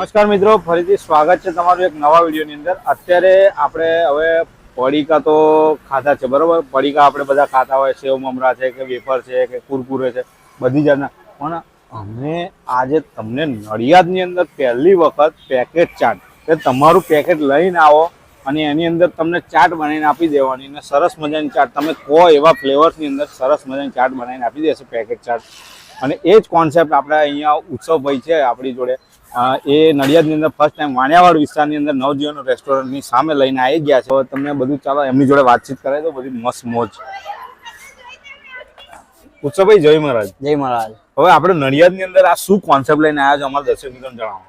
નમસ્કાર મિત્રો, ફરીથી સ્વાગત છે તમારું એક નવા વિડીયોની અંદર. અત્યારે આપણે હવે પડીકા તો ખાતા છે, બરોબર? પડીકા આપણે બધા ખાતા હોય, સેવ, મમરા છે કે વેફર છે કે કુરકુરે છે, બધી જાતના. પણ અમે આજે તમને નડિયાદની અંદર પહેલી વખત પેકેટ ચાટ કે તમારું પેકેટ લઈને આવો અને એની અંદર તમને ચાટ બનાવીને આપી દેવાની અને સરસ મજાની ચાટ. તમે કહો એવા ફ્લેવર્સની અંદર સરસ મજાની ચાટ બનાવીને આપી દેશે પેકેટ ચાટ. અને એ જ કોન્સેપ્ટ આપણે અહીંયા ઉત્સવભાઈ છે આપણી જોડે. એ નડિયાદની અંદર ફર્સ્ટ ટાઈમ વાણિયાવાડ વિસ્તારની અંદર નવજીવન રેસ્ટોરન્ટની સામે લઈને આવી ગયા છે. હવે તમને બધું ચાલો એમની જોડે વાતચીત કરાય તો બધી મસ્ત મોજ. ઉત્સવભાઈ જય મહારાજ. જય મહારાજ. હવે આપણે નડિયાદની અંદર આ શું કોન્સેપ્ટ લઈને આવ્યા છો અમારા દર્શક મિત્રોને જણાવો.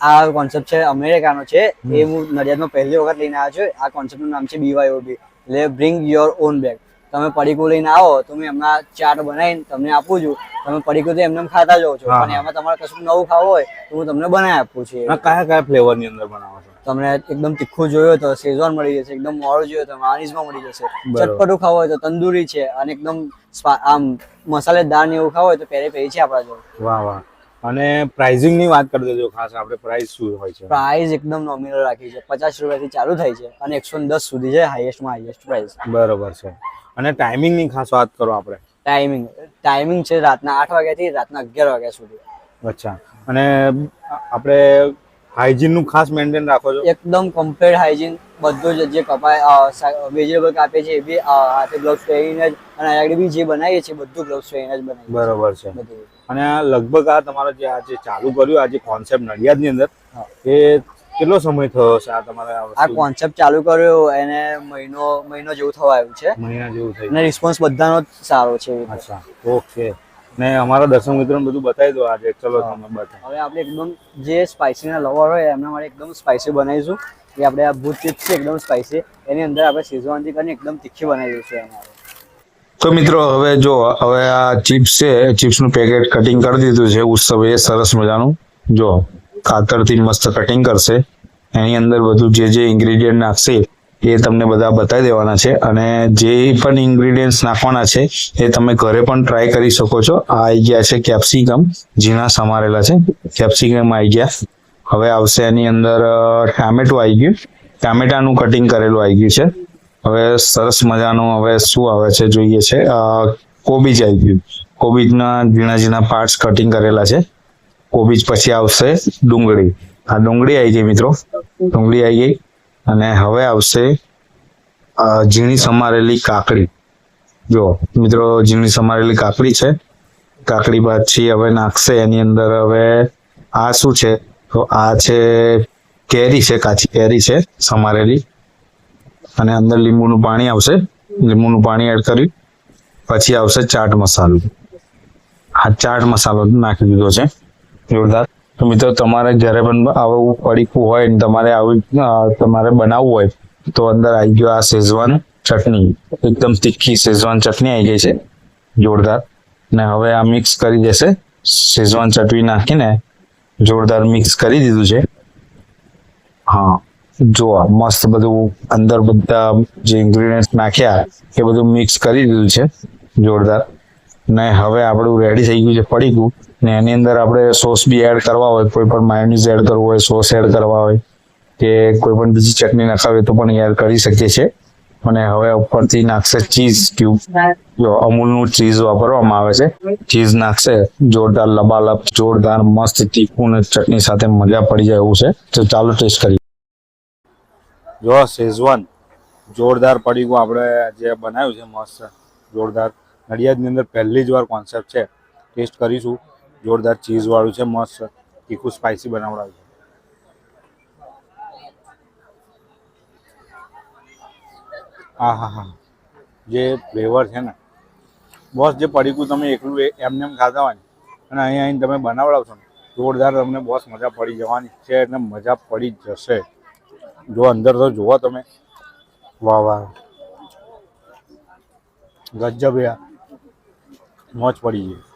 આ કોન્સેપ્ટ છે અમેરિકાનો છે. એ હું નડિયાદમાં પહેલી વખત લઈને આવ્યો છું. આ કોન્સેપ્ટનું નામ છે બીવાયઓબી એટલે બ્રિંગ યોર ઓન બેગ તમે પડીકું લઈને આવો તો મેં એમના ચાર્ટ બનાવીને તમને આપું છું. તમે પડીકું તો એમને એમ ખાતા જાઓ છો. અને એમાં તમારે કશું નવું ખાવું હોય તો હું તમને બનાવી આપું છું. કયા કયા ફ્લેવરની અંદર બનાવો છો? તમને એકદમ તીખું જોયું તો શેઝવાન મળી જશે એકદમ મોડું જોયું તો માનીઝમાં મળી જશે. ચટપટું ખાવું હોય તો તંદુરી છે અને એકદમ આમ મસાલેદાર ને એવું ખાવું હોય તો પેરે પેરી છે આપણા જોડે. વાહ વાહ. અને પ્રાઇસિંગની વાત કરી દેજો ખાસ આપણે પ્રાઇસ શું હોય છે? પ્રાઇસ એકદમ નોમિનલ રાખી છે. પચાસ રૂપિયા થી ચાલુ થાય છે અને એકસો દસ સુધી છે હાઈએસ્ટમાં હાઈએસ્ટ પ્રાઇસ બરોબર છે. અને ટાઈમિંગની ખાસ વાત કરો આપણે. ટાઈમિંગ ટાઈમિંગ છે રાતના આઠ વાગ્યાથી રાતના અગિયાર વાગ્યા સુધી. અચ્છા. અને આપણે હાઇજીનનું ખાસ મેન્ટેન રાખો છો? એકદમ કમ્પ્લીટ હાઇજીન બધું જ જે કપાય વેજીટેબલ કાપે છે એ બી હાથે ગ્લોવ્સ પહેરીને જ અને આગળ બી જે બનાવીએ છીએ બધું ગ્લોવ્સ પહેરીને જ બનાવીએ બરોબર છે. અને આ લગભગ આ તમારો જે આ જે ચાલુ કર્યું આ જે કોન્સેપ્ટ નડિયાદની અંદર એ કેટલો સમય થયો છે આ તમારે આ કોન્સેપ્ટ ચાલુ કર્યો એને મહિનો મહિનો જેવું થવા આવ્યું છે. મહિના જેવું થયું અને રિસ્પોન્સ બધાનો જ સારો છે. અચ્છા ઓકે. ને અમારા દર્શક મિત્રોને બધું બતાવી દો આજે. ચલો તમે બતાવો. હવે આપણે એકદમ જે સ્પાઈસીના લવર હોય એમના માટે એકદમ સ્પાઇસી બનાવીશું. એ આપણે આ ભૂત ચિપ્સ છે એકદમ સ્પાઇસી એની અંદર આપણે શેઝવાનથી કરીને એકદમ તીખી બનાવી દઈશું એમાં તો મિત્રો હવે જો હવે આ ચિપ્સ છે ચિપ્સનું પેકેટ કટિંગ કરી દીધું છે ઉત્સવ એ સરસ મજાનું. જો. કાતરથી મસ્ત કટિંગ કરશે. એની અંદર બધું જે જે ઇન્ગ્રેડિયન્ટ નાખશે, એ તમને બધા બતાવી દેવાના છે. અને જે પણ ઇન્ગ્રેડિયન્ટ્સ નાખવાના છે, એ તમે ઘરે પણ ટ્રાય કરી શકો છો. આ આવી ગયા છે કેપ્સિકમ ઝીણા સમારેલા છે. કેપ્સિકમ આવી ગયા. હવે આવશે એની અંદર ટામેટું આવી ગયું. ટામેટાનું કટિંગ કરેલું આવી ગયું છે. હવે સરસ મજાનું હવે શું આવે છે જોઈએ છે. કોબીજ આવી ગયું. કોબીજના ઝીણા ઝીણા પાર્ટ્સ કટિંગ કરેલા છે. કોબીજ પછી આવશે ડુંગળી. આ ડુંગળી આવી ગઈ મિત્રો. ડુંગળી આવી ગઈ. અને હવે આવશે ઝીણી સમારેલી કાકડી. જો, મિત્રો, ઝીણી સમારેલી કાકડી છે. કાકડી પછી હવે નાખશે એની અંદર હવે આ શું છે? તો આ છે કેરી છે, કાચી કેરી છે, સમારેલી. અને અંદર લીંબુનું પાણી આવશે. લીંબુનું પાણી એડ કરી, પછી આવશે ચાટ મસાલો. આ ચાટ મસાલો નાખી દીધો છે. જોરદાર. તો મિત્રો, તમારે ઘરે પણ આવું પડીકું હોય ને તમારે આવું તમારે બનાવવું હોય, તો અંદર આવી ગયો આ શેઝવાન ચટણી. એકદમ તીખી શેઝવાન ચટણી આવી ગઈ છે. જોરદાર. ને હવે આ મિક્સ કરી દેશે. શેઝવાન ચટણી નાખીને જોરદાર મિક્સ કરી દીધું છે. હા. જો મસ્ત બધું અંદર બધા જે ઇન્ગ્રીડિયન્ટ નાખ્યા, એ બધું મિક્સ કરી દીધું છે. જોરદાર. ને હવે આપણું રેડી થઈ ગયું છે પડીકું ને એની અંદર આપણે સોસ બી એડ કરવા હોય, કોઈ પણ માયોનીઝ એડ કરવું હોય સોસ એડ કરવા હોય, કે કોઈ પણ બીજી ચટણી નખાવી તો પણ એડ કરી શકીએ છીએ. અને હવે ઉપરથી નાખશે ચીઝ ક્યુબ જો અમૂલનું ચીઝ વાપરવામાં આવે છે. ચીઝ નાખશે, જોરદાર લબાલબ, જોરદાર મસ્ત તીખું ને ચટણી સાથે મજા પડી જાય એવું છે. તો ચાલો ટેસ્ટ કરીએ. જો શેઝવાન જોરદાર પડી ગયું આપણે જે બનાવ્યું છે, મસ્ત, જોરદાર. નડિયાદની અંદર પહેલી જ વાર કોન્સેપ્ટ છે. ટેસ્ટ કરીશું. જોરદાર ચીઝવાળું છે, મસ્ત. તીખું સ્પાઇસી બનાવડાવ્યું છે. હા હા હા. જે ફ્લેવર છે ને. બોસ જે પડીકું તમે એકલું એમને એમ ખાતા હોય ને, અને અહીંયા આવીને તમે બનાવડાવશો ને, જોરદાર તમને બોસ મજા પડી જવાની છે એટલે મજા પડી જશે. જો અંદર તો જુઓ તમે. વાહ વાહ. ગજબ યાર. મોજ પડી ગઈ.